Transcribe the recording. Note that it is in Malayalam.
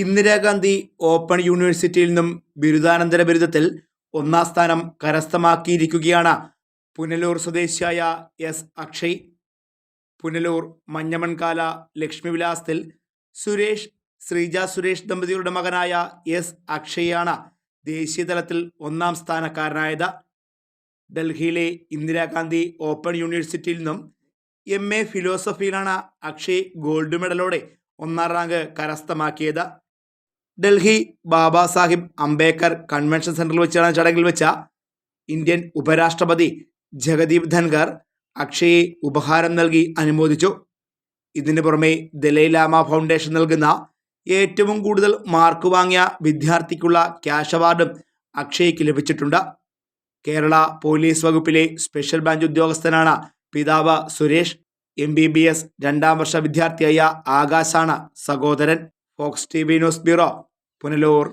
ഇന്ദിരാഗാന്ധി ഓപ്പൺ യൂണിവേഴ്സിറ്റിയിൽ നിന്നും ബിരുദാനന്തര ബിരുദത്തിൽ ഒന്നാം സ്ഥാനം കരസ്ഥമാക്കിയിരിക്കുകയാണ് പുനലൂർ സ്വദേശിയായ എസ് അക്ഷയ്. പുനലൂർ മഞ്ഞമൺകാല ലക്ഷ്മിവിലാസത്തിൽ സുരേഷ് ശ്രീജ സുരേഷ് ദമ്പതികളുടെ മകനായ എസ് അക്ഷയാണ് ദേശീയതലത്തിൽ ഒന്നാം സ്ഥാനക്കാരനായത്. ഡൽഹിയിലെ ഇന്ദിരാഗാന്ധി ഓപ്പൺ യൂണിവേഴ്സിറ്റിയിൽ നിന്നും എം എ ഫിലോസഫിയിലാണ് അക്ഷയ് ഗോൾഡ് മെഡലോടെ ഒന്നാം റാങ്ക് കരസ്ഥമാക്കിയത്. ഡൽഹി ബാബാ സാഹിബ് അംബേദ്കർ കൺവെൻഷൻ സെന്ററിൽ വെച്ചാണ് ചടങ്ങിൽ വെച്ച ഇന്ത്യൻ ഉപരാഷ്ട്രപതി ജഗദീപ് ധൻഖർ അക്ഷയെ ഉപഹാരം നൽകി അനുമോദിച്ചു. ഇതിനു പുറമെ ദലൈലാമ ഫൗണ്ടേഷൻ നൽകുന്ന ഏറ്റവും കൂടുതൽ മാർക്ക് വാങ്ങിയ വിദ്യാർത്ഥിക്കുള്ള ക്യാഷ് അവാർഡും അക്ഷയ്ക്ക് ലഭിച്ചിട്ടുണ്ട്. കേരള പോലീസ് വകുപ്പിലെ സ്പെഷ്യൽ ബ്രാഞ്ച് ഉദ്യോഗസ്ഥനാണ് പിതാവ് Suresh. M B B S രണ്ടാം വർഷ വിദ്യാർത്ഥിയായ ആകാശാണ് സഹോദരൻ. Fox T V news bureau. Punalur